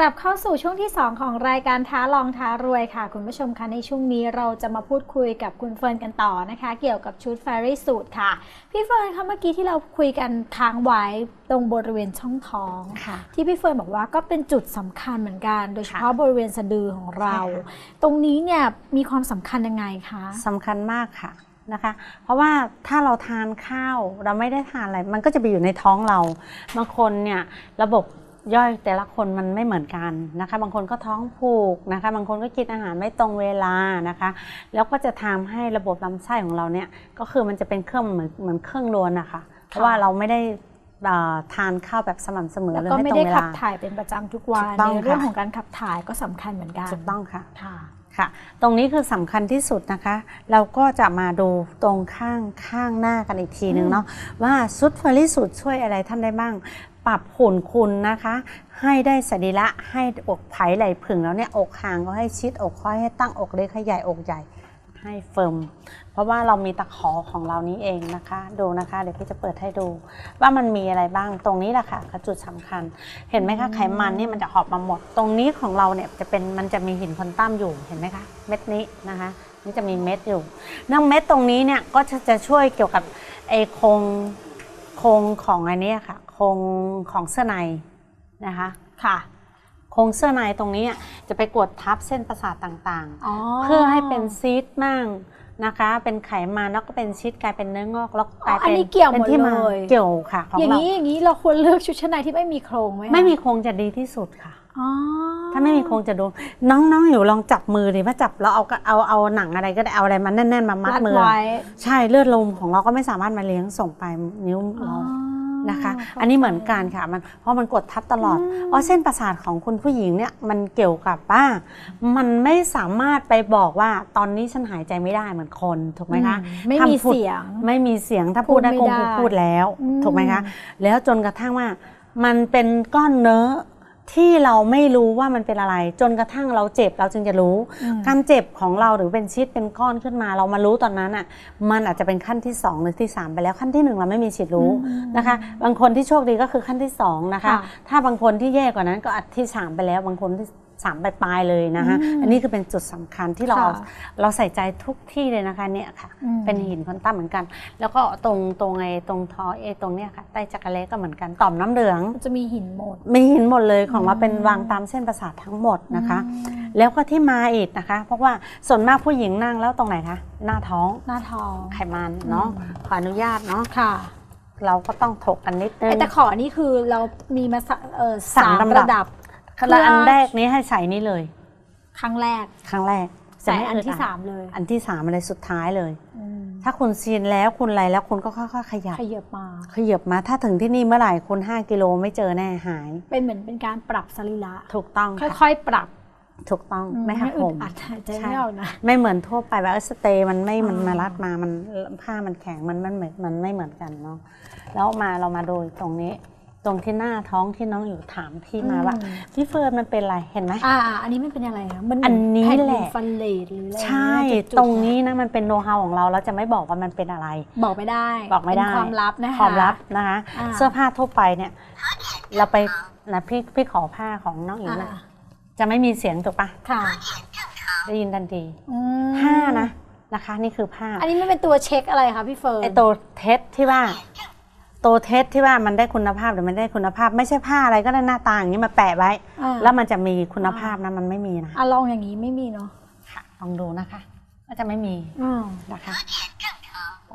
กลับเข้าสู่ช่วงที่ 2 ของรายการท้าลองท้ารวยค่ะ คุณผู้ชมคะในช่วงนี้เราจะมาพูดคุยกับคุณเฟิร์นกันต่อนะคะ เกี่ยวกับชุด Fairy Suit ค่ะ พี่เฟิร์นคะเมื่อกี้ที่เราคุยกันค้างไว้ตรงบริเวณช่องท้อง ค่ะ ที่พี่เฟิร์นบอกว่าก็เป็นจุดสำคัญเหมือนกัน โดยเฉพาะค่ะบริเวณสะดือของเรา ใช่ค่ะ ตรงนี้เนี่ยมีความสำคัญยังไงคะ สำคัญมากค่ะ นะคะ เพราะว่าถ้าเราทานข้าวเราไม่ได้ทานอะไร มันก็จะไปอยู่ในท้องเราบางคนเนี่ยระบบย่อยแต่ละคนมันไม่เหมือนกันนะคะ บางคนก็ท้องผูกนะคะ บางคนก็กินอาหารไม่ตรงเวลานะคะ แล้วก็จะทำให้ระบบลำไส้ของเราเนี่ยก็คือมันจะเป็นเครื่องเหมือนเหมือนเครื่องรวนนะคะเพราะว่าเราไม่ได้เอ่อทานข้าวแบบสม่ำเสมอแล้วเลยก็ให้ไม่ตรได้งเวขับลาถ่ายเป็นประจำทุกวันถูกต้องในเรื่องค่ะของการขับถ่ายก็สำคัญเหมือนกันถูกต้องค่ะ ค่ะค่ะ ตรงนี้คือสำคัญที่สุดนะคะ เราก็จะมาดูตรงข้างข้างหน้ากันอีกทีหนึ่งเนาะว่าซุดเฟอร์รี่สูตรช่วยอะไรท่านได้บ้าง ปรับหุ่นคุณนะคะ ให้ได้สรีระให้อกไผ่ไหล่ผึ่งแล้วเนี่ยอกห่างก็ให้ชิดอกค่อยให้ตั้งอกเล็กให้ใหญ่อกใหญ่ ให้เฟิร์มเพราะว่าเรามีตะขอของเรานี้เองนะคะ ดูนะคะ เดี๋ยวพี่จะเปิดให้ดู ว่ามันมีอะไรบ้างตรงนี้แหละค่ะคือจุดสำคัญ เห็นไหมคะไขมันนี่มันจะหอบมาหมด ตรงนี้ของเราเนี่ยจะเป็นมันจะมีหินคอนตัมอยู่เห็นไหมคะเม็ดนี้นะคะนี่จะมีเม็ดอยู่นั่งเม็ดตรงนี้เนี่ยก็จะจะช่วยเกี่ยวกับไอโครงโครงของอันเนี้ยค่ะโครงของเสื้อในนะคะค่ะโค รงเสื้อในตรงนี้จะไปกดทับเส้นประสาทต่างๆอ๋อเพื่อให้เป็นซีดมั่งนะคะ เป็นไขมันแล้วก็เป็นซีดกลายเป็นเนื้องอกแล้วกลายอันเป็นนี้เกี่ยวหมดป็นที่าเลยเกี่ยวค่ะของอย่างเรานี้อย่างนี้เราควรเลือกชุดชั้นในที่ไม่มีโครงไหมคะไม่มีโครงจะดีที่สุดค่ะอ๋อถ้าไม่มีโครงจะดูน้องๆอยู่ลองจับมือดิว่าจับแล้วเอาก็เอาเอาหนังอะไรก็ได้เอาอะไรมาแน่นๆมามัดรัดมือไว้ใช่เลือดลมของเราก็ไม่สามารถมาเลี้ยงส่งไปนิ้วอ๋อเรา นะคะ อันนี้เหมือนกันค่ะมันเพราะมันกดทับตลอดอืมอ๋อเส้นประสาทของคุณผู้หญิงเนี่ยมันเกี่ยวกับว่ามันไม่สามารถไปบอกว่าตอนนี้ฉันหายใจไม่ได้เหมือนคนถูกไหมคะอืไม่มีทำพูดเสียงไม่มีเสียงถ้าพูดได้พูคดงไม่ได้พูดแล้วอืมถูกไหมคะ แล้วจนกระทั่งว่ามันเป็นก้อนเนื้อ ที่เราไม่รู้ว่ามันเป็นอะไร จนกระทั่งเราเจ็บเราจึงจะรู้อืมการเจ็บของเราหรือเป็นชิดเป็นก้อนขึ้นมา เรามารู้ตอนนั้นอะมันอาจจะเป็นขั้นที่ 2 หรือที่ 3 ไปแล้วขั้นที่ 1 เราไม่มีสิทธิ์รู้อืมนะคะ บางคนที่โชคดีก็คือขั้นที่2นะคะค่ะถ้าบางคนที่แย่กว่านั้นก็อาจที่ 3 ไปแล้วบางคนที่ สามปลายๆเลยนะคะอืมอันนี้คือเป็นจุดสำคัญที่เราเอาค่ะเราใส่ใจทุกที่เลยนะคะเนี่ยค่ะอืมเป็นหินคอนตัมเหมือนกัน แล้วก็ตรงตรงไอ้ตรงท้อเอตรงเนี้ยค่ะใต้จักรเล็กก็เหมือนกันต่อมน้ำเหลืองมันจะมีหินหมด มีหินหมดเลยของเราอืมเป็นวางตามเส้นประสาททั้งหมดนะคะอืมแล้วก็ที่มาอีกนะคะ เพราะว่าส่วนมากผู้หญิงนั่งแล้วตรงไหนคะหน้าท้องหน้าท้องไขมันเนาะอืมขออนุญาตเนาะค่ะเราก็ต้องถกกันนิดนึไอ้งแต่ขอนี่คือเรามีมาสะเออสาสามมลำดับระดับ แล้วอันแรกนี้ให้ใส่นี่เลย ครั้งแรก ครั้งแรกใส่จะไม่อันที่ดดสามเลย อันที่สามอะไรสุดท้ายเลยอืมถ้าคุณซีนแล้วคุณอะไรแล้วคุณก็ค่อยๆขยับ ขยับมา ขยับมา ถ้าถึงที่นี่เมื่อไหร่คุณ5กิโลไม่เจอแน่หาย เป็นเหมือนเป็นการปรับสรีระถูกต้องค่ะค่อยๆปรับถูกต้องไม่หักอึผดมอัดหายใจใช่ไม่ออกนะไม่เหมือนทั่วไปว่าเออสเตย์มันไม่มันอ่ามมารัดมามันผ้ามันแข็งมันมันเหมือนมันไม่เหมือนกันเนาะแล้วมาเรามาดูตรงนี้ ตรงที่หน้าท้องที่น้องอยู่ถามพี่มาว่าอืมพี่เฟิร์นมันเป็นอะไรเห็นไหมอ่าอ่าอันนี้ไม่เป็นอะไรนะมันอันนี้แหละฟันเลดหรืออะไรใช่จุดๆตรงนี้นะมันเป็นโน้ตฮาวของเราเราจะไม่บอกว่ามันเป็นอะไร บอกไม่ได้บอกไม่ได้เป็นความลับนะคะความลับนะคะอ่าเสื้อผ้าทั่วไปเนี่ย เราไปนะพี่พี่ขอผ้าของน้องอิงนะอ่าจะไม่มีเสียงถูกปะค่ะได้ยินทันทีอืมผ้านะนะคะ นี่คือผ้า อันนี้มันเป็นตัวเช็คอะไรคะพี่เฟิร์นไอตัวเทสที่ว่า ตัวเทสที่ว่ามันได้คุณภาพหรือไม่ได้คุณภาพ ไม่ใช่ผ้าอะไรก็ได้หน้าตาอย่างนี้มาแปะไว้ อ่า แล้วมันจะมีคุณภาพนะมันไม่มีนะอะลองอย่างนี้ไม่มีเนาะค่ะลองดูนะคะก็จะไม่มีอ่านะคะ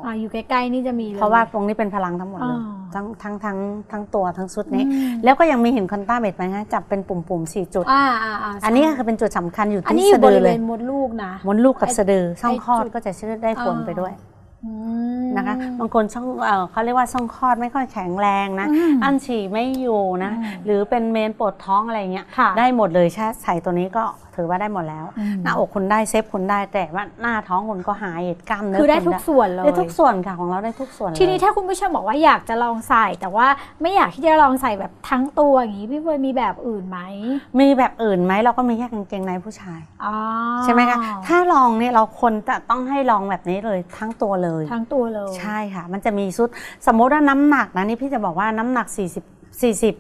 อ่าอยู่ใกล้ๆนี่จะมีลย เพราะว่าตรงนี้เป็นพลังทั้งหมดเลยอ่าทั้งทั้งทั้งทั้งตัวทั้งชุดนี้ อืม แล้วก็ยังมีหินคอนต้าเม็ดไหมคะจับเป็นปุ่มๆสี่จุด อ่าอ่าอ่าอันนี้ก็คือเป็นจุดสำคัญอยู่อันนี้ที่อยู่สะบดือริเวเลยณมดลูกนะ มดลูกกับสะดือช่องไอ้คลอดจุดก็จะช่วยได้ผลไปด้วยอืม นะคะบางคนช่องเอ่อเขาเรียกว่าช่องคลอดไม่ค่อยแข็งแรงนะอืมอั้นฉี่ไม่อยู่นะอืมหรือเป็นเมนปวดท้องอะไรเงี้ยค่ะได้หมดเลยใช่ใส่ตัวนี้ก็ถือว่าได้หมดแล้วอืมหน้าอกคุณได้เซฟคุณได้แต่ว่าหน้าท้องคุณก็หายกล้ามเนื้อคือได้ณทุกส่วนเลยได้ทุกส่วนค่ะของเราได้ทุกส่วน ทีนี้เลยถ้าคุณผู้ชมบอกว่าอยากจะลองใส่ แต่ว่าไม่อยากที่จะลองใส่แบบทั้งตัวอย่างนี้พี่เฟิร์นมีแบบอื่นไหมมีแบบอื่นไหมเราก็มีแค่กางเกงในผู้ชายอ๋อใช่ไหมคะถ้าลองเนี่ยเราควรจะต้องให้ลองแบบนี้เลยทั้งตัวเลย ทั้งตัวเลยใช่ค่ะ มันจะมีชุดสมมติว่าน้ำหนักนะนี่พี่จะบอกว่าน้ำหนัก 40 40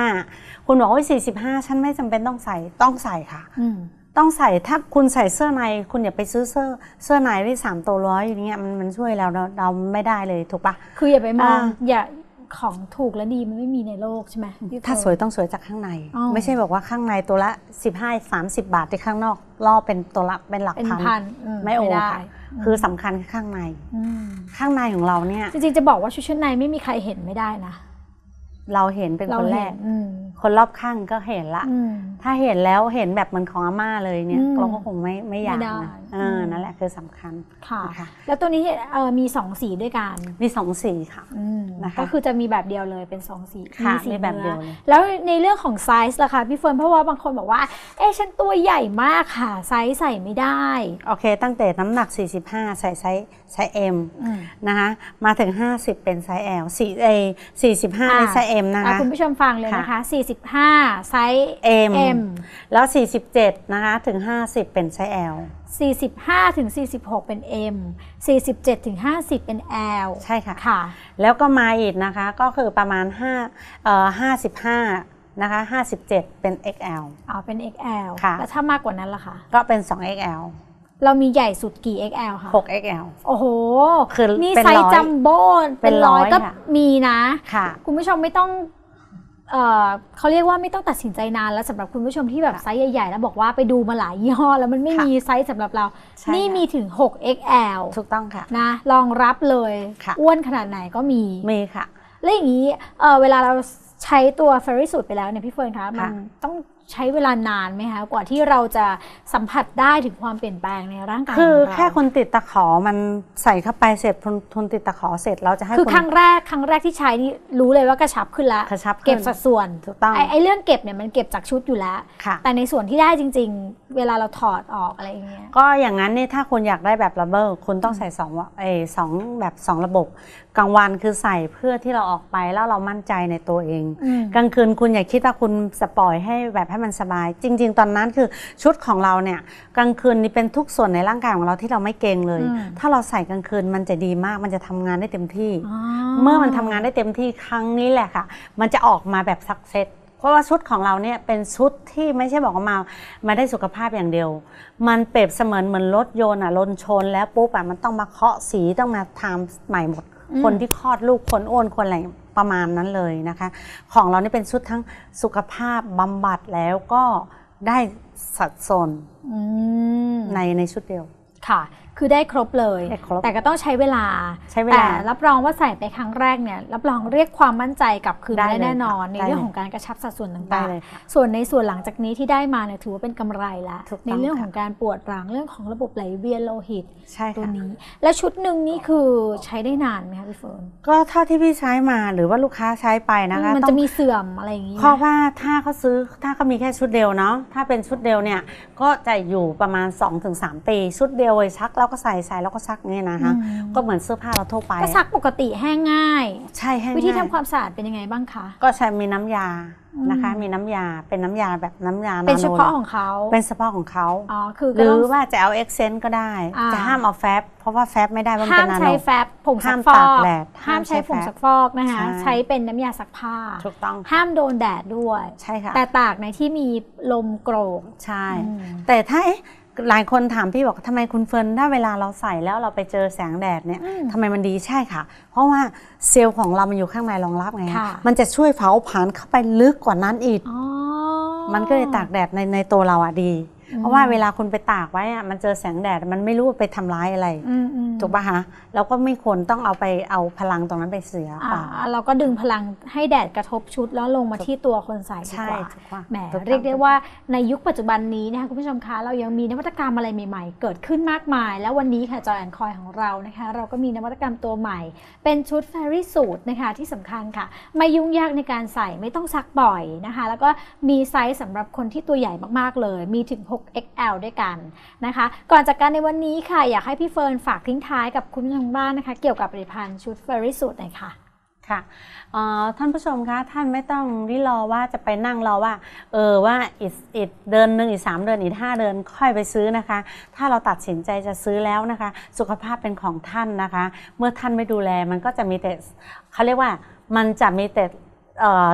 45 คุณบอกว่า45 ฉันไม่จำเป็นต้องใส่ต้องใส่ค่ะอืมต้องใส่ถ้าคุณใส่เสื้อใน คุณอย่าไปซื้อเสื้อเสื้อในที่สามตัวร้อยอย่างเงี้ยมันมันช่วยเราเราเราไม่ได้เลยถูกปะคืออย่าไปมองอ่าอย่าของถูกและดีมันไม่มีในโลกใช่ไหมพี่ถ้าสเฟิวยร์นต้องสวยจากข้างในอ๋อไม่ใช่บอกว่าข้างในตัวละ 15 30 บาทที่ข้างนอกล่อเป็นตัวละเป็นหลักเป็นพันพันอืไม่โอได้ค่ะคือสำคัญคือข้างในมข้างในของเราเนี่ยจริงๆจะบอกว่าชุดชั้นในไม่มีใครเห็นไม่ได้นะ เราเห็นเป็นคนแรก คนรอบข้างก็เห็นละอืมถ้าเห็นแล้วเห็นแบบเหมือนของอาม่าเลยเนี่ยอืมเราก็คงไม่ไม่อยากไม่ได้นะเอออมนั่นแหละคือสำคัญค่ะนะคะแล้วตัวนี้เอ่อมีสองสีด้วยกัน มีสองสีค่ะอืมนะคะก็คือจะมีแบบเดียวเลยเป็นสองสีค่ะสีมีแบบนื้อเดียวเลยแล้วในเรื่องของไซส์ล่ะคะพี่เฟิร์นเพราะว่าบางคนบอกว่า เอ๊ะฉันตัวใหญ่มากค่ะ ไซส์ใส่ไม่ได้ โอเค ตั้งแต่น้ำหนัก 45 ใส่ไซส์ไซส์ M อืมนะคะมาถึง 50 เป็นไซส์ L 4 A 45ในไซส์ M นะอะคะคุณผู้ชมฟังเลยนะคะ45 ไซส์ M M แล้ว 47 นะคะ ถึง 50 เป็นไซส์ L 45 ถึง 46 เป็น M 47 ถึง 50 เป็น L ใช่ค่ะ ค่ะ แล้วก็มาอีกนะคะ ก็คือประมาณ5เอ่อ55 นะคะ 57 เป็น XL เอาเป็น XL ค่ะ แล้วถ้ามากกว่านั้นล่ะคะ ก็เป็น 2XL เรามีใหญ่สุดกี่ XL คะ 6XL โอ้โห คือนี่เป็นไซร้ส์อยจัมโบ้เป็เป็นนร้ร้ออยยก็ค่ะมีนะ ค่ะ คุณผู้ชมไม่ต้อง เอ่อเขาเรียกว่าไม่ต้องตัดสินใจนานแล้วสำหรับคุณผู้ชมที่แบบค่ะไซส์ใหญ่ๆ แล้วบอกว่าไปดูมาหลายยี่ห้อ แล้วมันไม่ค่ะมีไซส์สำหรับเราใช่นี่ค่ะมีถึง 6XL ถูกต้องค่ะนะรองรับเลยค่ะอ้วนขนาดไหนก็มีมีค่ะ แล้วอย่างนี้เอ่อเวลาเราใช้ตัวเฟร r สูตรไปแล้วเนี่ยพี่เฟิร์นคะมันค่ะต้อง ใช้เวลานานไหมคะกว่าที่เราจะสัมผัสได้ถึงความเปลี่ยนแปลงในร่างกายคือของเราแค่คนติดตะขอมันใส่เข้าไปเสร็จทนทนติดตะขอเสร็จเราจะให้คือณครั้งแรกครั้งแรกที่ใช้นี่รู้เลยว่ากระชับขึ้นแล้วกระชับขึ้นเก็บสัดส่วนถูกต้องไอ้ไอ้เรื่องเก็บเนี่ยมันเก็บจากชุดอยู่แล้วค่ะแต่ในส่วนที่ได้จริง ๆ เวลาเราถอดออกอะไรอย่างเงี้ยก็อย่างนั้นเนี่ยถ้าคุณอยากได้แบบระเบิดคุณต้องใส่สองวะเออสองแบบสองระบบกลางวันคือใส่เพื่อที่เราออกไปแล้วเรามั่นใจในตัวเองอืมกลางคืนคุณอย่าคิดว่าคุณจะปล่อยให้แบบให้มันสบาย จริง ๆ ตอนนั้นคือชุดของเราเนี่ยกลางคืนนี่เป็นทุกส่วนในร่างกายของเราที่เราไม่เกรงเลยอืมถ้าเราใส่กลางคืนมันจะดีมากมันจะทำงานได้เต็มที่อ๋อเมื่อมันทำงานได้เต็มที่ครั้งนี้แหละค่ะ มันจะออกมาแบบสักเซตเพราะว่าชุดของเราเนี่ยเป็นชุดที่ไม่ใช่บอกว่ามา มาได้สุขภาพอย่างเดียว มันเปรียบเสมือนเหมือนรถยนต์อะลนชนแล้วปุ๊บอะมันต้องมาเคาะสีต้องมาทำใหม่หมดอืม คนที่คลอดลูกคนอ้วนคนอะไรประมาณนั้นเลยนะคะ ของเรานี่เป็นชุดทั้งสุขภาพบำบัดแล้วก็ได้สัดส่วนอืมในในชุดเดียวค่ะคือได้ครบเลยได้ครบแต่ก็ต้องใช้เวลาใช้เวแต่ลารับรองว่าใส่ไปครั้งแรกเนี่ยรับรองเรียกความมั่นใจกลับคืนได้ได้เลยแน่นอนค่ะในได้เรื่องเลยของการกระชับสัดส่วนได้ต่างเลยค่ะๆส่วนในส่วนหลังจากนี้ที่ได้มาเนี่ยถือว่าเป็นกำไรแล้วถูกต้องในเรื่องค่ะของการปวดหลังเรื่องของระบบไหลเวียนโลหิตใช่ตัวค่ะนี้ แล้วชุดหนึ่งนี่คือใช้ได้นานไหมคะพี่เฟิร์นก็เท่าที่พี่ใช้มาหรือว่าลูกค้าใช้ไปนะคะมันต้จะองมีเสื่อมอะไรอย่างนี้ไหมเพราะว่าถ้าเขาซื้อถ้าเขามีแค่ชุดเดียวเนาะถ้าเป็นชุดเดียวเนี่ยก็จะอยู่ประมาณ 2-3 ปี ชุดเดียวเลยซักแล้วก็ใส่ใส่แล้วก็ซักเนี่ยนะคะอืมก็เหมือนเสื้อผ้าเราทั่วไปก็ซักปกติแห้งง่าย ใช่แห้งวิธีทำง่ายความสะอาดเป็นยังไงบ้างคะก็ใช้มีน้ำยานะคะอืมมีน้ำยาเป็นน้ำยาแบบน้ำยาเป็นเฉพาะโของเขาเป็นเฉพาะของเขาอ๋อคือหก็รืต้อองว่าจะเอาเอ็กเซนก็ได้อ่าจะห้ามเอาแฟบเพราะว่าแฟบไม่ได้เพราะมันห้าเป็มนนาโนใช้แฟบผงซัห้ากมฟอตากกแดดห้ามใช้ผงซักฟอกนะคะใช่ใช้เป็นน้ำยาซักผ้าถูกต้องห้ามโดนแดดด้วยใช่ค่ะแต่ตากในที่มีลมโกรกใช่อืมแต่ถ้าเอ๊ะ หลายคนถามพี่บอกทำไมคุณเฟิร์นถ้าเวลาเราใส่แล้วเราไปเจอแสงแดดเนี่ยอืมทำไมมันดีใช่ค่ะ เพราะว่าเซลล์ของเรามันอยู่ข้างในรองรับไงค่ะมันจะช่วยเผาผลาญเข้าไปลึกกว่านั้นอีกอ๋อมันก็เลยตากแดดในในตัวเราอะดีอืม เพราะว่าเวลาคุณไปตากไว้อะมันเจอแสงแดดมันไม่รู้ว่าไปทำร้ายอะไรอืมอืมถูกปะคะเราก็ไม่ควรต้องเอาไปเอาพลังตรงนั้นไปเสียเปอ่าล่าเราก็ดึงพลังให้แดดกระทบชุดแล้วลงมาที่ตัวคนใส่ดีใช่กว่าถูกปะแหมถูต้องเรียกได้ว่าในยุคปัจจุบันนี้นะคะคุณผู้ชมคะเรายังมีนวัตกรรมอะไรใหม่ๆ เกิดขึ้นมากมาย แล้ววันนี้ค่ะจอยแอนคอยของเรานะคะ เราก็มีนวัตกรรมตัวใหม่ เป็นชุด Fairy Suit นะคะที่สำคัญค่ะ ไม่ยุ่งยากในการใส่ไม่ต้องซักบ่อยนะคะ แล้วก็มีไซส์สำหรับคนที่ตัวใหญ่มากๆเลย มีถึง XL ด้วยกันนะคะ ก่อนจากการในวันนี้ค่ะ อยากให้พี่เฟิร์นฝากทิ้งท้ายกับคุณผู้ชมทางบ้านนะคะ เกี่ยวกับผลิตภัณฑ์ชุด Fairy Suit หน่อยค่ะค่ะท่านผู้ชมคะท่านไม่ต้องริรอว่าจะไปนั่งรอว่าเออว่าอีกอีกเดือนหนึ่งอีกสามเดือนอีกห้าเดือนค่อยไปซื้อนะคะ ถ้าเราตัดสินใจจะซื้อแล้วนะคะ สุขภาพเป็นของท่านนะคะ เมื่อท่านไม่ดูแลมันก็จะมีแต่เขาเรียกว่ามันจะมีแต่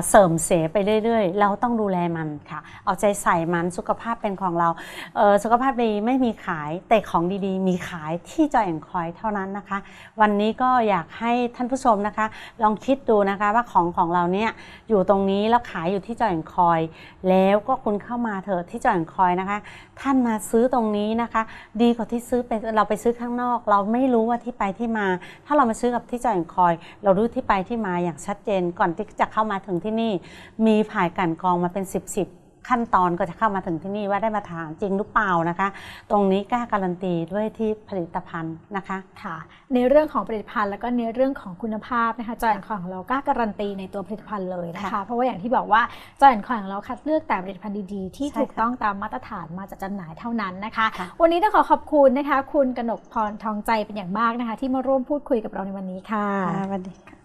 เสริมเสียไปเรื่อยๆ เราต้องดูแลมันค่ะ เอาใจใส่มันสุขภาพเป็นของเราเสุขภาพดีไม่มีขายแต่ของดีๆ มีขายที่จอยแอนคอยเท่านั้นนะคะ วันนี้ก็อยากให้ท่านผู้ชมนะคะ ลองคิดดูนะคะว่าของของเราเนี่ยอยู่ตรงนี้แล้วขายอยู่ที่จอยแอนคอย แล้วก็คุณเข้ามาเถอะที่จอยแอนคอยนะคะ ท่านมาซื้อตรงนี้นะคะ ดีกว่าที่ซื้อไปเราไปซื้อข้างนอก เราไม่รู้ว่าที่ไปที่มา ถ้าเรามาซื้อกับที่จอยแอนคอย เรารู้ที่ไปที่มาอย่างชัดเจนก่อนที่จะเข้ามาถึงที่นี่ มีผ่ายกลันกรองมาเป็น 10บสขั้นตอนก็จะเข้ามาถึงที่นี่ว่าได้มาทานจริงหรือเปล่านะคะ ตรงนี้กล้าการันตีด้วยที่ผลิตภัณฑ์นะคะค่ะ ในเรื่องของผลิตภัณฑ์แล้วก็ในเรื่องของคุณภาพนะคะจอยแอนคอยของเรากล้าการันตีในตัวผลิตภัณฑ์เลยนะคะค่ะเพราะว่าอย่างที่บอกว่าจอยแอนคอยของเราคัดเลือกแต่ผลิตภัณฑ์ดีๆ ที่ใช่ถูกค่ะต้องตามมาตรฐานมาจัดจำหน่ายเท่านั้นนะคะค่ะวันนี้ต้องขอขอบคุณนะคะ คุณกนกพรทองใจเป็นอย่างมากนะคะ ที่มาร่วมพูดคุยกับเราในวันนี้ค่ะค่ะสวัสดีค่ะ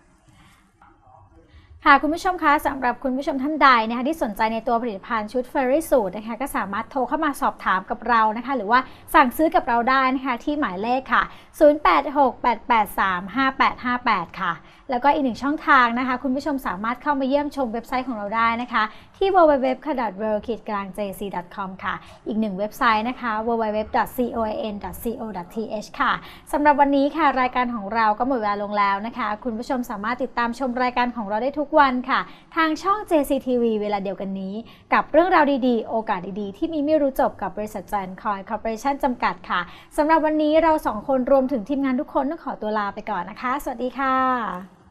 ค่ะคุณผู้ชมคะสำหรับคุณผู้ชมท่านใดนะคะที่สนใจในตัวผลิตภัณฑ์ชุด Fairy Suit นะคะก็สามารถโทรเข้ามาสอบถามกับเรานะคะ หรือว่าสั่งซื้อกับเราได้นะคะที่หมายเลขค่ะ 0868835858 ค่ะ แล้วก็อีกหนึ่งช่องทางนะคะ คุณผู้ชมสามารถเข้ามาเยี่ยมชมเว็บไซต์ของเราได้นะคะ ที่ www w w w g l a n g c com ค่ะ อีกหนึ่งเว็บไซต์นะคะ www.coin.co.th ค่ะสำหรับวันนี้ค่ะ รายการของเราก็หมดเวลาลงแล้วนะคะ คุณผู้ชมสามารถติดตามชมรายการของเราได้ทุกวันค่ะ ทางช่อง JCTV เวลาเดียวกันนี้ กับเรื่องราวดีๆ โอกาสดีๆ ที่มีไม่รู้จบกับบริษัทจันคอยคอร์ปอเรชั่นจำกัดค่ะสำหรับวันนี้เราสองคนรวมถึงทีมงานทุกคนต้องขอตัวลาไปก่อนนะคะ สวัสดีค่ะ